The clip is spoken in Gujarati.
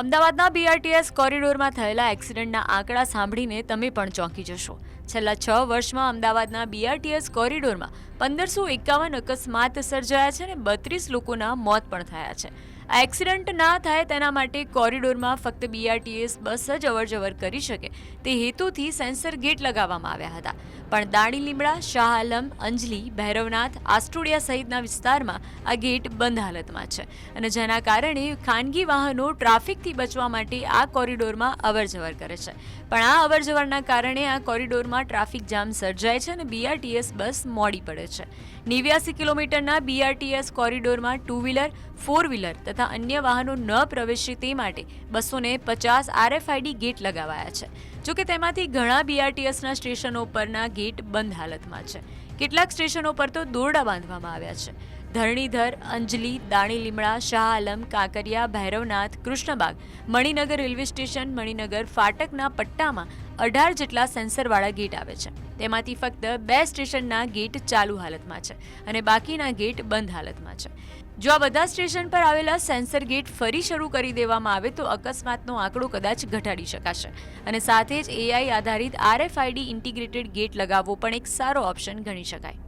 અમદાવાદના બીઆરટીએસ કોરિડોરમાં થયેલા એક્સિડન્ટના આંકડા સાંભળીને તમે પણ ચોંકી જશો. છેલ્લા છ વર્ષમાં અમદાવાદના બીઆરટીએસ કોરિડોરમાં પંદરસો એકાવન અકસ્માત સર્જાયા છે અને બત્રીસ લોકોના મોત પણ થયા છે. આ એક્સિડન્ટ ના થાય તેના માટે કોરિડોરમાં ફક્ત બીઆરટીએસ બસ જ અવરજવર કરી શકે. તે હેતુથી સેન્સર ગેટ લગાવવામાં આવ્યા હતા. પણ દાણી લીમડા, શાહ આલમ, અંજલી, ભૈરવનાથ, આસ્ટોડિયા સહિતના વિસ્તારમાં આ ગેટ બંધ હાલતમાં છે અને જેના કારણે ખાનગી વાહનો ટ્રાફિકથી બચવા માટે આ કોરિડોરમાં અવરજવર કરે છે. પણ આ અવરજવરના કારણે આ કોરિડોરમાં ટ્રાફિક જામ સર્જાય છે અને બીઆરટીએસ બસ મોડી પડે છે. નેવ્યાસી કિલોમીટરના બીઆરટીએસ કોરિડોરમાં ટુ વ્હીલર, ફોર વ્હીલર તથા અન્ય વાહનો ન પ્રવેશે તે માટે બસોને પચાસ આરએફઆઈડી ગેટ લગાવાયા છે. જોકે તેમાંથી ઘણા બીઆરટીએસના સ્ટેશનો પરના ગેટ બંધ હાલતમાં છે. કેટલાક સ્ટેશનો પર તો દોરડા બાંધવામાં આવ્યા છે. ધરણીધર, અંજલી, દાણી લીમડા, શાહ આલમ, કાંકરિયા, ભૈરવનાથ, કૃષ્ણબાગ, મણિનગર રેલવે સ્ટેશન, મણિનગર ફાટકના પટ્ટામાં અઢાર જેટલા સેન્સરવાળા ગેટ આવે છે. તેમાંથી ફક્ત બે સ્ટેશનના ગેટ ચાલુ હાલતમાં છે અને બાકીના ગેટ બંધ હાલતમાં છે. જો આ બધા સ્ટેશન પર આવેલા સેન્સર ગેટ ફરી શરૂ કરી દેવામાં આવે તો અકસ્માતનો આંકડો કદાચ ઘટાડી શકાશે. અને સાથે જ એઆઈ આધારિત આરએફઆઈડી ઇન્ટિગ્રેટેડ ગેટ લગાવવો પણ એક સારો ઓપ્શન ગણી શકાય.